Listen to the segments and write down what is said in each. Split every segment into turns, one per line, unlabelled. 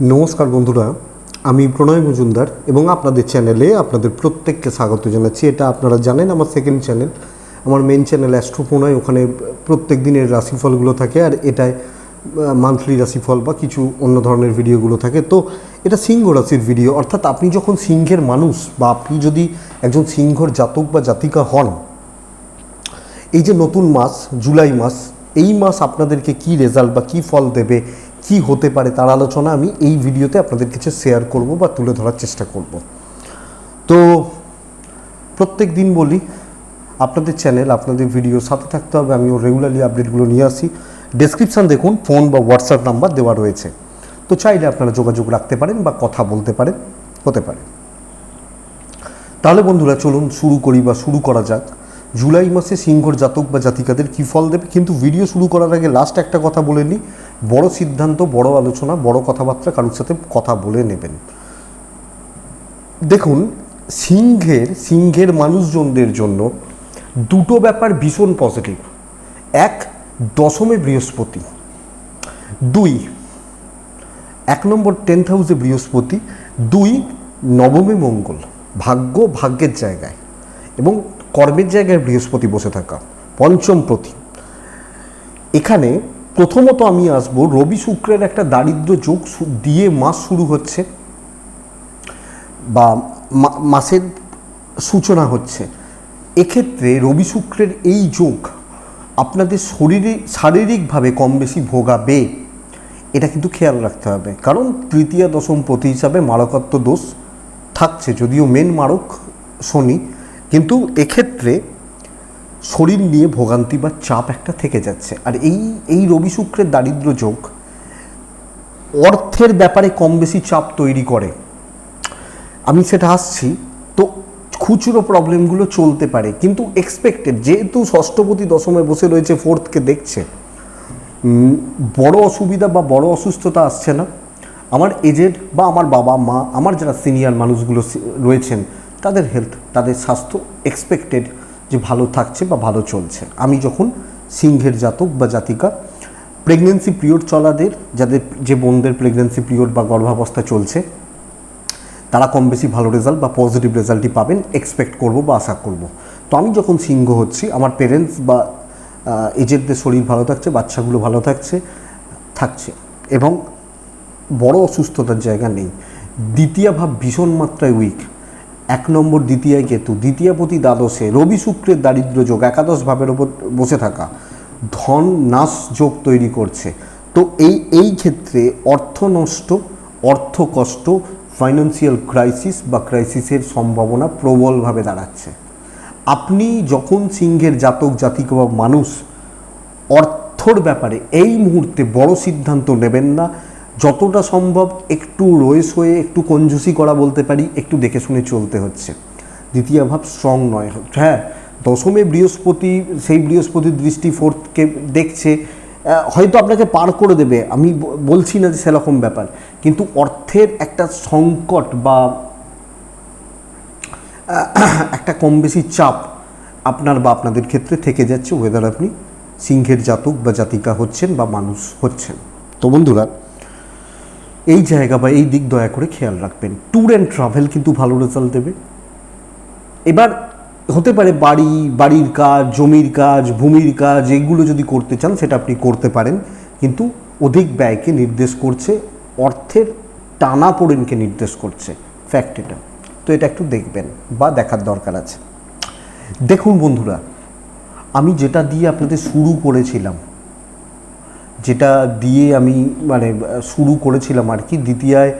নমস্কার বন্ধুরা, আমি প্রণয় মজুমদার এবং আপনাদের চ্যানেলে আপনাদের প্রত্যেককে স্বাগত জানাচ্ছি। এটা আপনারা জানেন আমার সেকেন্ড চ্যানেল আমার মেন চ্যানেল অ্যাস্ট্রো প্রণয় ওখানে প্রত্যেক দিনের রাশিফলগুলো থাকে আর এটায় মান্থলি রাশিফল বা কিছু অন্য ধরনের ভিডিওগুলো থাকে। তো এটা সিংহ রাশির ভিডিও অর্থাৎ আপনি যখন সিংহের মানুষ বা আপনি যদি একজন সিংহর জাতক বা জাতিকা হন, এই যে নতুন মাস, জুলাই মাস, এই মাস আপনাদেরকে কি রেজাল্ট বা কি ফল দেবে কি হতে পারে তার আলোচনা আমি এই ভিডিওতে আপনাদের কাছে শেয়ার করব বা তুলে ধরার চেষ্টা করব। তো প্রত্যেক দিন বলি, আপনাদের চ্যানেল আপনাদের ভিডিও সাথে থাকতে হবে, আমিও রেগুলারলি আপডেটগুলো নিয়ে আসি। ডেসক্রিপশান দেখুন ফোন বা হোয়াটসঅ্যাপ নাম্বার দেওয়া রয়েছে। তো চাইলে আপনারা যোগাযোগ রাখতে পারেন বা কথা বলতে পারেন, হতে পারে। তাহলে বন্ধুরা, চলুন শুরু করি বা শুরু করা যাক। জুলাই মাসে সিংহর জাতক বা জাতিকাদের কী ফল দেবে? কিন্তু ভিডিও শুরু করার আগে লাস্ট একটা কথা বলে নিই। বড় সিদ্ধান্ত, বড় আলোচনা, বড় কথাবার্তা কারোর সাথে কথা বলে নেবেন। দেখুন, সিংহের সিংহের মানুষজনদের জন্য দুটো ব্যাপার ভীষণ পজিটিভ এক, দশমে বৃহস্পতি। দুই, এক নম্বর টেন্থ হাউসে বৃহস্পতি। দুই, নবমে মঙ্গল। ভাগ্য ভাগ্যের জায়গায়। এবং কর্মের জায়গায় বৃহস্পতি বসে থাকা। পঞ্চম প্রতি। এখানে প্রথমত আমি আসব, রবি শুক্রের একটা দারিদ্র যোগ দিয়ে মাস শুরু হচ্ছে, বা মাসের সূচনা হচ্ছে। এক্ষেত্রে রবি শুক্রের এই যোগ আপনাদের শরীরে, শারীরিকভাবে কম বেশি ভোগাবে। এটা কিন্তু খেয়াল রাখতে হবে। কারণ তৃতীয়, দশম প্রতি হিসাবে মারকত্ব দোষ থাকছে, যদিও মেন মারক শনি। কিন্তু এক্ষেত্রে শরীর নিয়ে ভোগান্তি বা চাপ একটা থেকে যাচ্ছে। আর এই এই রবি শুক্রের দারিদ্র যোগ অর্থের ব্যাপারে কম বেশি চাপ তৈরি করে। আমি সেটা আসছি, তো খুচরো প্রবলেমগুলো চলতে পারে, কিন্তু এক্সপেক্টেড যেহেতু ষষ্ঠপতি দশমে বসে রয়েছে ফোর্থকে দেখছে বড় অসুবিধা বা বড় অসুস্থতা আসছে না। আমার এজেড বা আমার বাবা, মা, আমার যারা সিনিয়র মানুষগুলো রয়েছেন, তাদের হেলথ তাদের স্বাস্থ্য এক্সপেক্টেড যে ভালো থাকছে বা ভালো চলছে। আমি যখন সিংহের জাতক বা জাতিকা প্রেগনেন্সি পিরিয়ড চলাদের, যাদের যে বোনদের প্রেগনেন্সি পিরিয়ড বা গর্ভাবস্থা চলছে, তারা কম বেশি ভালো রেজাল্ট বা পজিটিভ রেজাল্টই পাবেন এক্সপেক্ট করব বা আশা করব। তো আমি যখন সিংহ হচ্ছি, আমার পেরেন্টস বা এজেন্টদের শরীর ভালো থাকছে, বাচ্চাগুলো ভালো থাকছে থাকছে এবং বড় অসুস্থতার জায়গা নেই। দ্বিতীয় ভাব ভীষণ মাত্রায় উইক এক নম্বর দ্বিতীয় কেতু, দ্বিতীয়পতি দ্বাদশে, রবি শুক্রের দারিদ্র যোগ, একাদশ ভাবের ওপর বসে থাকা, ধন নাশ যোগ তৈরি করছে। তো এই এই ক্ষেত্রে অর্থ নষ্ট, অর্থ কষ্ট ফাইন্যান্সিয়াল ক্রাইসিস বা ক্রাইসিসের সম্ভাবনা প্রবলভাবে দাঁড়াচ্ছে। আপনি যখন সিংহের জাতক, জাতিক বা মানুষ, অর্থর ব্যাপারে এই মুহূর্তে বড় সিদ্ধান্ত নেবেন না যতটা সম্ভব একটু রয়েস হয়ে, একটু কঞ্জুসি করা বলতে পারি, একটু দেখে শুনে চলতে হচ্ছে। দ্বিতীয় ভাব স্ট্রং নয়। হ্যাঁ দশমে বৃহস্পতি, সেই বৃহস্পতির দৃষ্টি ফোর্থকে দেখছে হয়তো আপনাকে পার করে দেবে। আমি বলছি না যে সেরকম ব্যাপার। কিন্তু অর্থের একটা সংকট বা একটা কম বেশি চাপ আপনার বা আপনাদের ক্ষেত্রে থেকে যাচ্ছে ওয়েদার আপনি সিংহের জাতক বা জাতিকা হচ্ছেন বা মানুষ হচ্ছেন। তো বন্ধুরা এই জায়গা বা এই দিক দয়া করে খেয়াল রাখবেন। ট্যুর অ্যান্ড ট্রাভেল কিন্তু ভালো রেজাল্ট দেবে। এবার হতে পারে বাড়ি, বাড়ির কাজ, জমির কাজ, ভূমির কাজ, এগুলো যদি করতে চান সেটা আপনি করতে পারেন। কিন্তু অধিক ব্যয়কে নির্দেশ করছে, অর্থের টানা পড়েনকে নির্দেশ করছে। ফ্যাক্ট এটা। তো এটা একটু দেখবেন বা দেখার দরকার আছে। দেখুন বন্ধুরা, আমি যেটা দিয়ে আপনাদের শুরু করেছিলাম দিয়ে আমি মানে শুরু করেছিলাম আর কি দ্বিতীয়ায়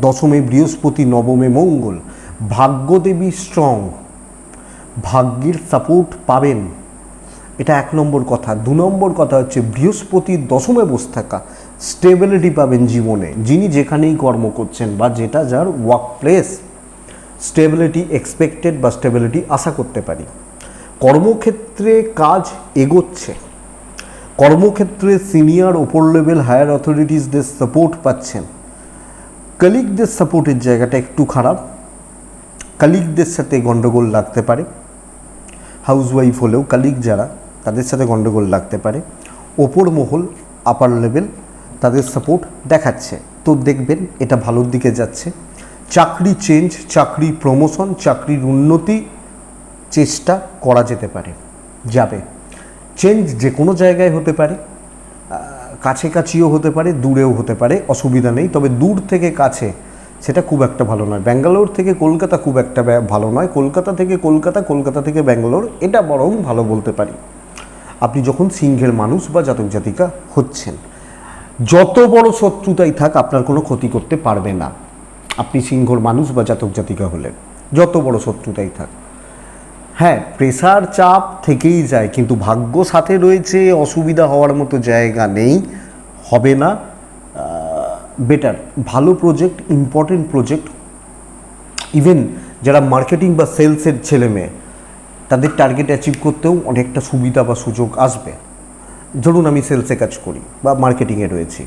দশমে বৃহস্পতি, নবমে মঙ্গল। ভাগ্যদেবী স্ট্রং ভাগ্যের সাপোর্ট পাবেন। এটা এক নম্বর কথা। দু নম্বর কথা হচ্ছে বৃহস্পতির দশমে বসে থাকা স্টেবিলিটি পাবেন জীবনে। যিনি যেখানেই কর্ম করছেন বা যেটা যার ওয়ার্ক প্লেস স্টেবিলিটি এক্সপেক্টেড বা স্টেবিলিটি আশা করতে পারি। কর্মক্ষেত্রে কাজ এগোচ্ছে। কর্মক্ষেত্রে সিনিয়র ওপর লেভেল হায়ার অথরিটিসদের সাপোর্ট পাচ্ছেন। কলিগদের সাপোর্টের জায়গাটা একটু খারাপ। কালিগদের সাথে গণ্ডগোল লাগতে পারে। হাউসওয়াইফ হলেও কালিগ যারা, তাদের সাথে গণ্ডগোল লাগতে পারে। ওপর মহল আপার লেভেল তাদের সাপোর্ট দেখাচ্ছে। তো দেখবেন এটা ভালোর দিকে যাচ্ছে। চাকরি চেঞ্জ চাকরি প্রমোশন চাকরির উন্নতি চেষ্টা করা যেতে পারে। যাবে। চেঞ্জ যে কোনো জায়গায় হতে পারে কাছাকাছিও হতে পারে, দূরেও হতে পারে, অসুবিধা নেই। তবে দূর থেকে কাছে সেটা খুব একটা ভালো নয়। ব্যাঙ্গালোর থেকে কলকাতা খুব একটা ভালো নয়। কলকাতা থেকে কলকাতা কলকাতা থেকে ব্যাঙ্গালোর, এটা বরং ভালো বলতে পারি। আপনি যখন সিংহের মানুষ বা জাতক জাতিকা হচ্ছেন, যত বড় শত্রুতাই থাক, আপনার কোনো ক্ষতি করতে পারবে না। আপনি সিংহর মানুষ বা জাতক জাতিকা হলেন, যত বড় শত্রুতাই থাক। হ্যাঁ প্রেসার চাপ থেকেই যায়, কিন্তু ভাগ্য সাথে রয়েছে, অসুবিধা হওয়ার মতো জায়গা নেই, হবে না। বেটার ভালো প্রজেক্ট ইম্পর্টেন্ট প্রজেক্ট ইভেন যারা মার্কেটিং বা সেলসের ছেলে মেয়ে, তাদের টার্গেট অ্যাচিভ করতেও অনেকটা সুবিধা বা সুযোগ আসবে। ধরুন, আমি সেলসে কাজ করি বা মার্কেটিংয়ে রয়েছি।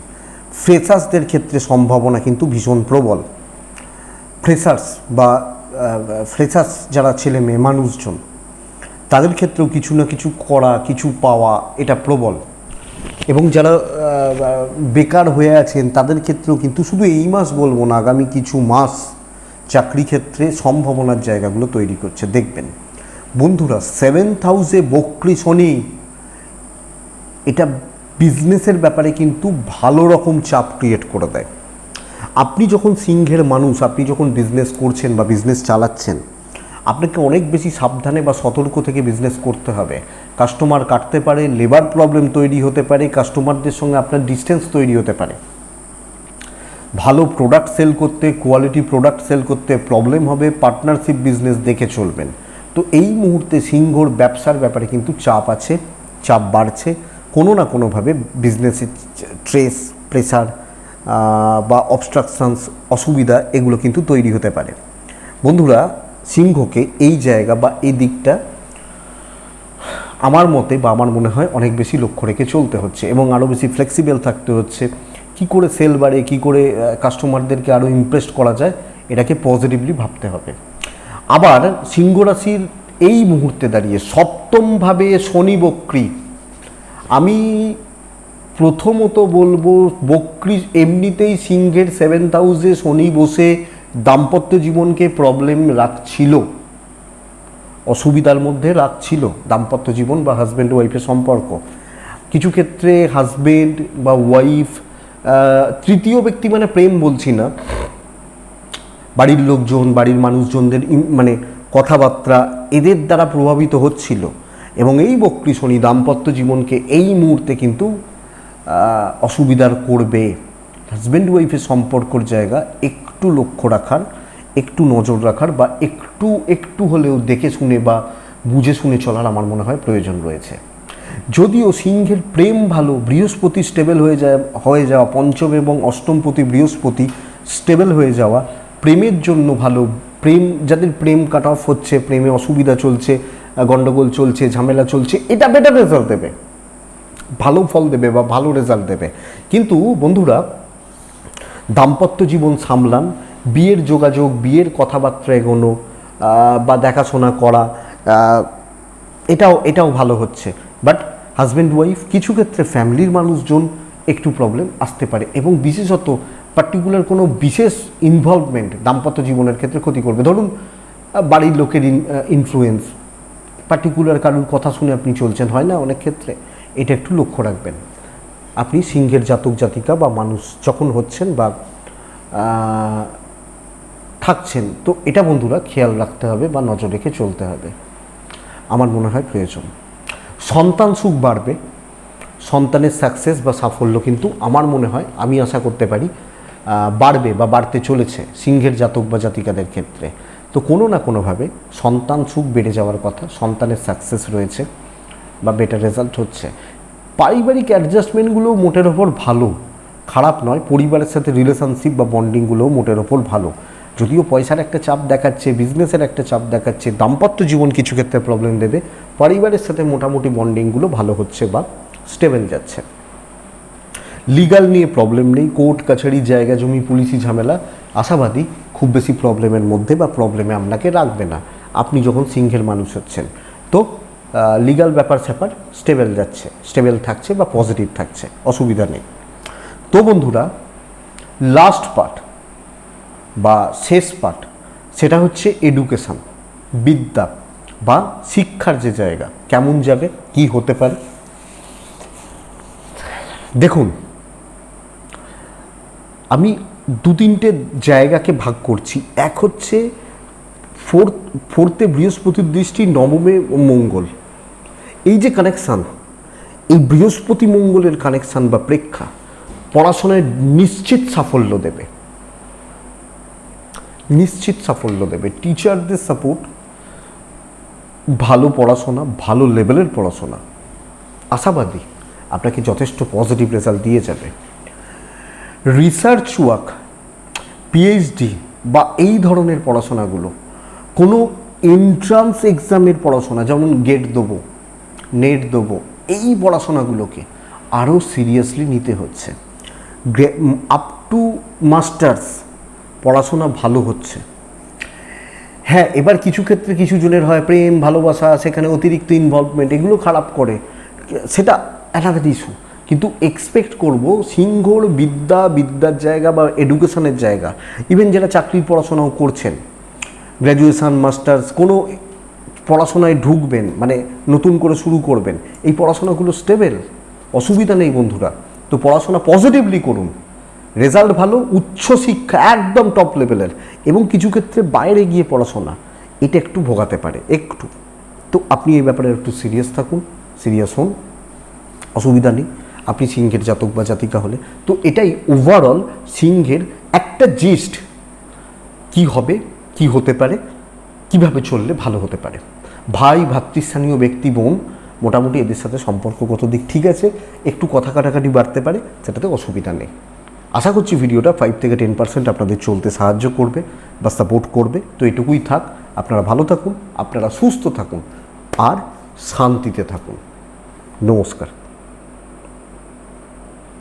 ফ্রেশার্সদের ক্ষেত্রে সম্ভাবনা কিন্তু ভীষণ প্রবল। ফ্রেশার্স বা ফ্রেশার্স যারা ছেলে মেয়ে মানুষজন, তাদের ক্ষেত্রেও কিছু না কিছু করা, কিছু পাওয়া এটা প্রবল। এবং যারা বেকার হয়ে আছেন, তাদের ক্ষেত্রেও কিন্তু শুধু এই মাস বলব না, আগামী কিছু মাস চাকরি ক্ষেত্রে সম্ভাবনার জায়গাগুলো তৈরি করছে। দেখবেন, বন্ধুরা সেভেন্থ হাউসে বক্রি শনি, এটা বিজনেসের ব্যাপারে কিন্তু ভালো রকম চাপ ক্রিয়েট করে দেয়। আপনি যখন সিংহের মানুষ, আপনি যখন বিজনেস করছেন বা বিজনেস চালাচ্ছেন, আপনাকে অনেক বেশি সাবধানে বা সতর্ক থেকে বিজনেস করতে হবে। কাস্টমার কাটতে পারে লেবার প্রবলেম তৈরি হতে পারে কাস্টমারদের সঙ্গে আপনার ডিস্টেন্স তৈরি হতে পারে। ভালো প্রোডাক্ট সেল করতে কোয়ালিটি প্রোডাক্ট সেল করতে প্রবলেম হবে পার্টনারশিপ বিজনেস দেখে চলবেন। তো এই মুহূর্তে সিংহর ব্যবসার ব্যাপারে কিন্তু চাপ আছে, চাপ বাড়ছে। কোনো না কোনোভাবে বিজনেসের ট্রেস প্রেসার বা অবস্ট্রাকশানস অসুবিধা, এগুলো কিন্তু তৈরি হতে পারে। বন্ধুরা, সিংহকে এই জায়গা বা এই দিকটা আমার মতে বা আমার মনে হয় অনেক বেশি লক্ষ্য রেখে চলতে হচ্ছে এবং আরও বেশি ফ্লেক্সিবল থাকতে হচ্ছে। কি করে সেল বাড়ে, কী করে কাস্টমারদেরকে আরও ইমপ্রেস করা যায়, এটাকে পজিটিভলি ভাবতে হবে। আবার সিংহ রাশির এই মুহূর্তে দাঁড়িয়ে সপ্তমভাবে শনি বক্রী। আমি প্রথমত বলব, বক্রি এমনিতেই সিংহের সেভেন্থ হাউসে শনি বসে দাম্পত্য জীবনকে প্রবলেম রাখছিল। অসুবিধার মধ্যে রাখছিল দাম্পত্য জীবন বা হাজব্যান্ড ওয়াইফের সম্পর্ক। কিছু ক্ষেত্রে হাজব্যান্ড বা ওয়াইফ তৃতীয় ব্যক্তি মানে প্রেম বলছি না। বাড়ির লোকজন, বাড়ির মানুষজনদের মানে কথাবার্তা এদের দ্বারা প্রভাবিত হচ্ছিল। এবং এই বক্রি শনি দাম্পত্য জীবনকে এই মুহূর্তে কিন্তু অসুবিধার করবে। হাজব্যান্ড ওয়াইফের সম্পর্কর জায়গা একটু লক্ষ্য রাখার একটু নজর রাখার বা একটু একটু হলেও দেখে শুনে বা বুঝে শুনে চলার আমার মনে হয় প্রয়োজন রয়েছে। যদিও সিংহের প্রেম ভালো বৃহস্পতি স্টেবল হয়ে যায় হয়ে যাওয়া পঞ্চম এবং অষ্টমপতি বৃহস্পতি স্টেবল হয়ে যাওয়া প্রেমের জন্য ভালো প্রেম যাদের প্রেম কাট অফ হচ্ছে প্রেমে অসুবিধা চলছে আহ, গন্ডগোল চলছে ঝামেলা চলছে এটা বেটার রেজাল্ট দেবে। ভালো ফল দেবে বা ভালো রেজাল্ট দেবে। কিন্তু বন্ধুরা, দাম্পত্য জীবন সামলান, বিয়ের যোগাযোগ, বিয়ের কথাবার্তা এগোনো বা দেখাশোনা করা এটাও এটাও ভালো হচ্ছে। বাট হাজব্যান্ড ওয়াইফ কিছু ক্ষেত্রে ফ্যামিলির মানুষজন একটু প্রবলেম আসতে পারে এবং বিশেষত পার্টিকুলার কোনো বিশেষ ইনভলভমেন্ট দাম্পত্য জীবনের ক্ষেত্রে ক্ষতি করবে। ধরুন বাড়ির লোকের ইনফ্লুয়েন্স পার্টিকুলার কারোর কথা শুনে আপনি চলছেন, হয় না অনেক ক্ষেত্রে? এটা একটু লক্ষ্য রাখবেন। আপনি সিংহের জাতক, জাতিকা বা মানুষ যখন হচ্ছেন বা থাকছেন, তো এটা বন্ধুরা খেয়াল রাখতে হবে বা নজর রেখে চলতে হবে। আমার মনে হয় প্রয়োজন। সন্তান সুখ বাড়বে। সন্তানের সাকসেস বা সাফল্য কিন্তু আমার মনে হয়, আমি আশা করতে পারি বাড়বে বা বাড়তে চলেছে সিংহের জাতক বা জাতিকাদের ক্ষেত্রে। তো কোনো না কোনোভাবে সন্তান সুখ বেড়ে যাওয়ার কথা, সন্তানের সাকসেস রয়েছে। বা বেটার রেজাল্ট হচ্ছে। পারিবারিক অ্যাডজাস্টমেন্টগুলো মোটের ওপর ভালো। খারাপ নয়, পরিবারের সাথে রিলেশনশিপ বা বন্ডিংগুলোও মোটের ওপর ভালো। যদিও পয়সার একটা চাপ দেখাচ্ছে বিজনেসের একটা চাপ দেখাচ্ছে, দাম্পত্য জীবন কিছু ক্ষেত্রে প্রবলেম দেবে। পরিবারের সাথে মোটামুটি বন্ডিংগুলো ভালো হচ্ছে বা স্টেবল যাচ্ছে। লিগাল নিয়ে প্রবলেম নেই কোর্ট কাছারি, জায়গা, জমি, পুলিশি ঝামেলা, আশাবাদী খুব বেশি প্রবলেমের মধ্যে বা প্রবলেমে আপনাকে রাখবে না। আপনি যখন সিংহের মানুষ হচ্ছেন। তো লিগাল ব্যাপার স্যাপার স্টেবেল যাচ্ছে স্টেবেল থাকছে বা পজিটিভ থাকছে, অসুবিধা নেই। তো বন্ধুরা লাস্ট পার্ট বা শেষ পার্ট সেটা হচ্ছে এডুকেশান বিদ্যা বা শিক্ষার যে জায়গা, কেমন যাবে, কি হতে পারে। দেখুন, আমি দু তিনটে জায়গাকে ভাগ করছি। এক হচ্ছে ফোর্থ ফোর্থে বৃহস্পতির দৃষ্টি, নবমে মঙ্গল। এই যে কানেকশান এই বৃহস্পতি মঙ্গলের কানেকশান বা প্রেক্ষা পড়াশোনায় নিশ্চিত সাফল্য দেবে। নিশ্চিত সাফল্য দেবে। টিচারদের সাপোর্ট ভালো পড়াশোনা, ভালো লেভেলের পড়াশোনা। আশাবাদী, আপনাকে যথেষ্ট পজিটিভ রেজাল্ট দিয়ে যাবে। রিসার্চ ওয়ার্ক পিএইচডি বা এই ধরনের পড়াশোনাগুলো, কোনো এন্ট্রান্স এক্সামের পড়াশোনা, যেমন গেট দেবো নেট দেবো। এই পড়াশোনাগুলোকে আরও সিরিয়াসলি নিতে হচ্ছে। আপ টু মাস্টার্স পড়াশোনা ভালো হচ্ছে। হ্যাঁ এবার কিছু ক্ষেত্রে কিছু জনের হয় প্রেম, ভালোবাসা, সেখানে অতিরিক্ত ইনভলভমেন্ট এগুলো খারাপ করে। সেটা অ্যানাদার ইস্যু কিন্তু এক্সপেক্ট করব সিংহর বিদ্যা, বিদ্যার জায়গা বা এডুকেশনের জায়গা। ইভেন যারা চাকরির পড়াশোনাও করছেন গ্র্যাজুয়েশান মাস্টার্স কোনো পড়াশোনায় ঢুকবেন মানে নতুন করে শুরু করবেন, এই পড়াশোনাগুলো স্টেবেল অসুবিধা নেই বন্ধুরা। তো পড়াশোনা পজিটিভলি করুন। রেজাল্ট ভালো, উচ্চ শিক্ষা একদম টপ লেভেলের এবং কিছু ক্ষেত্রে বাইরে গিয়ে পড়াশোনা, এটা একটু ভোগাতে পারে, একটু। তো আপনি এই ব্যাপারে একটু সিরিয়াস থাকুন সিরিয়াস হন। অসুবিধা নেই। আপনি সিংহের জাতক বা জাতিকা হলে। তো এটাই ওভারঅল সিংহের একটা জিস্ট কি হবে, কি হতে পারে, কীভাবে চললে ভালো হতে পারে। ভাই, ভাতৃস্থানীয় ব্যক্তি, বোন মোটামুটি এদের সাথে সম্পর্কগত দিক ঠিক আছে। একটু কথা কাটাকাটি বাড়তে পারে, সেটাতে অসুবিধা নেই। আশা করছি ভিডিওটা ফাইভ থেকে টেন পার্সেন্ট আপনাদের চলতে সাহায্য করবে বা সাপোর্ট করবে। তো এটুকুই থাক, আপনারা ভালো থাকুন, আপনারা সুস্থ থাকুন, আর শান্তিতে থাকুন। নমস্কার।